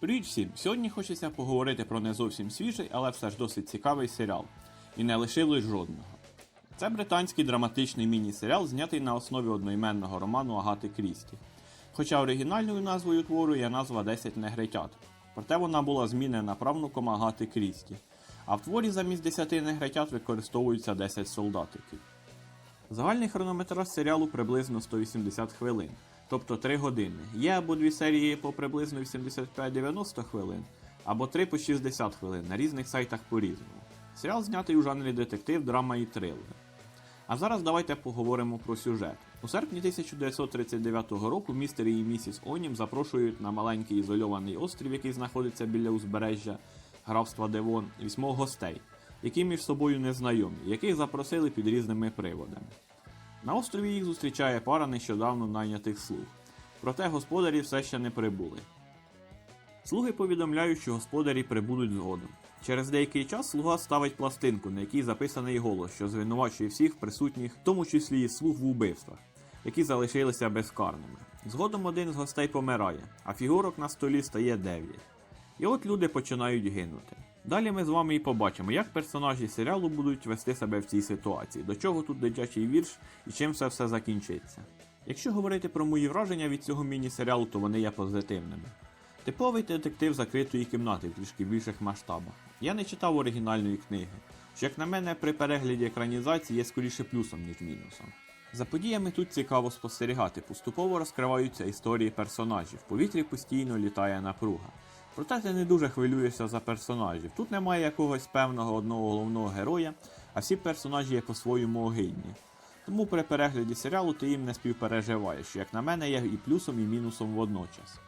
Привіт всім! Сьогодні хочеться поговорити про не зовсім свіжий, але все ж досить цікавий серіал. І не лишилось жодного. Це британський драматичний міні-серіал, знятий на основі одноіменного роману Агати Крісті. Хоча оригінальною назвою твору є назва «10 негритят. Проте вона була змінена правнуком Агати Крісті. А в творі замість 10 негритят використовуються 10 солдатиків. Загальний хронометраж серіалу приблизно 180 хвилин, тобто 3 години. Є або дві серії по приблизно 85-90 хвилин, або 3 по 60 хвилин на різних сайтах по-різному. Серіал знятий у жанрі детектив, драма і трилер. А зараз давайте поговоримо про сюжет. У серпні 1939 року містер і місіс Онім запрошують на маленький ізольований острів, який знаходиться біля узбережжя графства Девон, вісьмох гостей, які між собою незнайомі, яких запросили під різними приводами. На острові їх зустрічає пара нещодавно найнятих слуг. Проте господарі все ще не прибули. Слуги повідомляють, що господарі прибудуть згодом. Через деякий час слуга ставить пластинку, на якій записаний голос, що звинувачує всіх присутніх, в тому числі і слуг в убивствах, які залишилися безкарними. Згодом один з гостей помирає, а фігурок на столі стає 9. І от люди починають гинути. Далі ми з вами і побачимо, як персонажі серіалу будуть вести себе в цій ситуації, до чого тут дитячий вірш і чим це все закінчиться. Якщо говорити про мої враження від цього міні-серіалу, то вони є позитивними. Типовий детектив закритої кімнати в трішки більших масштабах. Я не читав оригінальної книги, що, як на мене, при перегляді екранізації є скоріше плюсом, ніж мінусом. За подіями тут цікаво спостерігати, поступово розкриваються історії персонажів, в повітрі постійно літає напруга. Проте ти не дуже хвилюєшся за персонажів. Тут немає якогось певного одного головного героя, а всі персонажі є по-своєму огидні. Тому при перегляді серіалу ти їм не співпереживаєш, як на мене, є і плюсом, і мінусом водночас.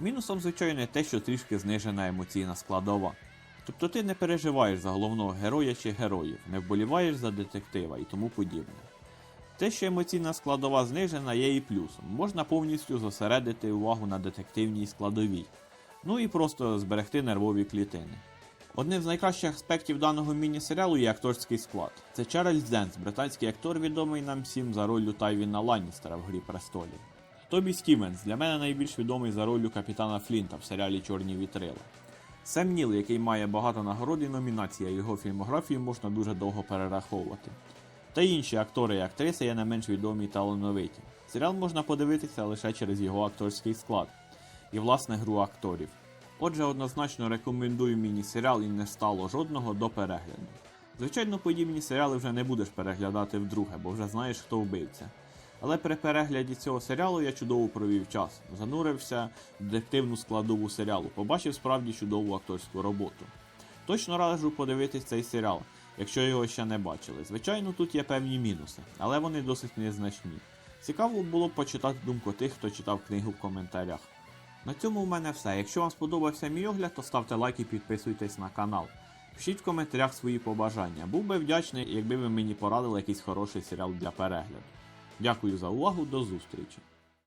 Мінусом, звичайно, те, що трішки знижена емоційна складова. Тобто ти не переживаєш за головного героя чи героїв, не вболіваєш за детектива і тому подібне. Те, що емоційна складова знижена, є і плюсом. Можна повністю зосередити увагу на детективній складовій, ну і просто зберегти нервові клітини. Одним з найкращих аспектів даного міні-серіалу є акторський склад. Це Чарльз Денс, британський актор, відомий нам всім за ролью Тайвіна Ланністера в Грі престолів. Тобі Стівенс для мене найбільш відомий за ролью капітана Флінта в серіалі Чорні вітрила. Сем Ніл, який має багато нагород і номінацій, а його фільмографію можна дуже довго перераховувати. Та інші актори і актриси є не менш відомі і талановиті. Серіал можна подивитися лише через його акторський склад і власне гру акторів. Отже, однозначно рекомендую міні-серіал і не стало жодного до перегляду. Звичайно, подібні серіали вже не будеш переглядати вдруге, бо вже знаєш, хто вбивця. Але при перегляді цього серіалу я чудово провів час, занурився в детективну складову серіалу, побачив справді чудову акторську роботу. Точно раджу подивитись цей серіал, якщо його ще не бачили. Звичайно, тут є певні мінуси, але вони досить незначні. Цікаво було почитати думку тих, хто читав книгу в коментарях. На цьому у мене все. Якщо вам сподобався мій огляд, то ставте лайк і підписуйтесь на канал. Пишіть в коментарях свої побажання. Був би вдячний, якби ви мені порадили якийсь хороший серіал для перегляду. Дякую за увагу, до зустрічі!